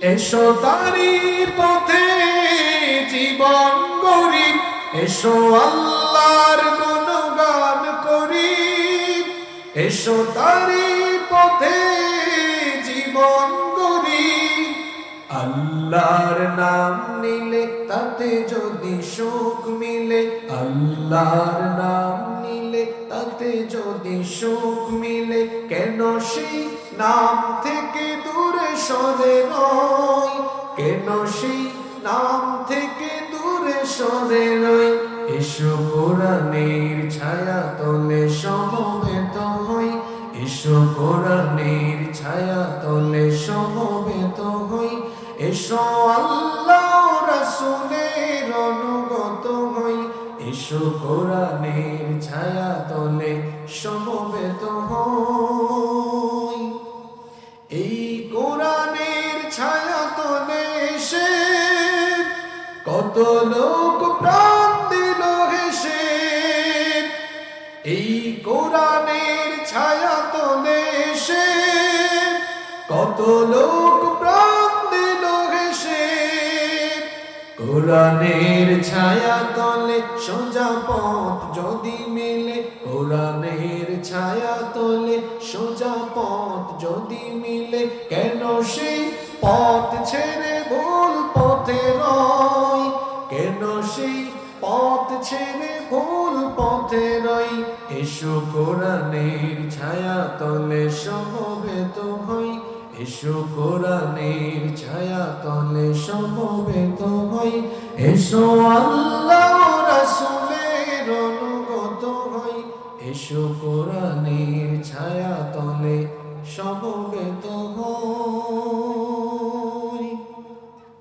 এসো তারি পথে জীবন গরি এসো আল্লাহর গুণগান করি। এসো তারি পথে জীবন গরি আল্লাহর নাম নিলে তাতে যদি সুখ মিলে, আল্লাহর নাম নিলে তাতে যদি সুখ মিলে, কেন সেই নাম থেকে দূরে সরে নয় কেন সেই নাম থেকে দূরে সরে নয় এসো কোরআনের ছায়া তলে সমবেত হই। এসো কোরআনের ছায়া তলে সমবেত হই। এসো আল্লাহ রাসূলের অনুগত হই। এসো কোরআনের ছায়া তলে সমবেত হই। লোক প্রাণ দিল হেসে এই কোরআনের ছায়া তলে এসে কত লোক প্রাণ দিল হেসে কোরআনের ছায়া তলে সোজা পথ যদি মিলে, কোরআনের ছায়া তলে সোজা পথ যদি মিলে, কেন সেই সেই পথ ছেড়ে ভুল পথে রই। এসো কোরআনের ছায়া তলে, সমবেত হই। এসো কোরআনের ছায়া তলে, সমবেত হই। এসো আল্লাহ রাসূলের অনুগত হই। এসো কোরআনের ছায়া তলে, সমবেত